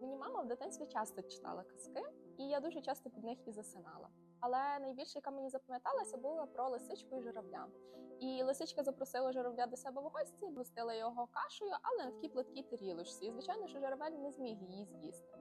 Мені мама в дитинстві часто читала казки, і я дуже часто під них і засинала. Але найбільше, яка мені запам'яталася, була про лисичку і журавля. І лисичка запросила журавля до себе в гості, гостила його кашею, але на такій плиткій тарілочці. І звичайно, що журавель не зміг її з'їсти.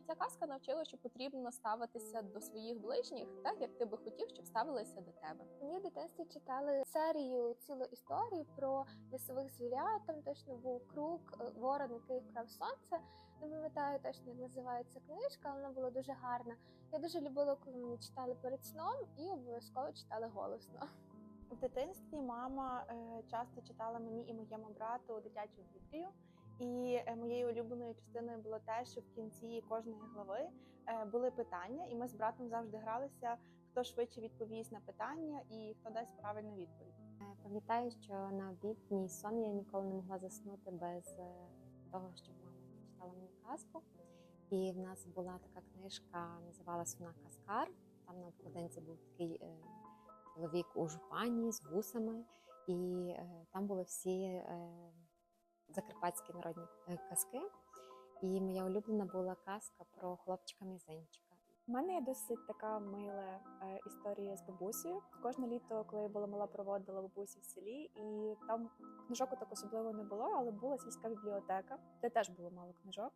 І ця казка навчила, що потрібно ставитися до своїх ближніх, так як ти би хотів, щоб ставилися до тебе. Мені в дитинстві читали серію цілу історію про лісових звірят. Там точно був круг, е, ворон, який вкрав сонце. Не пам'ятаю точно, як називається книжка, але вона була дуже гарна. Я дуже любила, коли мені читали перед сном і обов'язково читали голосно. В дитинстві мама е, часто читала мені і моєму брату дитячу біблію. І е, моєю улюбленою частиною було те, що в кінці кожної глави е, були питання, і ми з братом завжди гралися, хто швидше відповість на питання і хто дасть правильну відповідь. Е, Пам'ятаю, що на обідній сон я ніколи не могла заснути без того, щоб мама читала мені казку. І в нас була така книжка, називалась вона Каскар. Там на обкладинці був такий чоловік у жупані з вусами, і там були всі закарпатські народні е, казки. І моя улюблена була казка про хлопчика мізинчика. У мене є досить така мила е, історія з бабусею. Кожне літо, коли я була мала, проводила бабусі в селі, і там книжок так особливо не було, але була сільська бібліотека, де теж було мало книжок.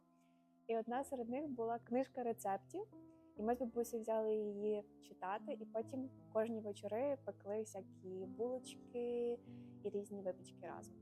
І одна серед них була книжка рецептів. І ми з бабусею взяли її читати, і потім кожні вечори пекли всякі булочки і різні випічки разом.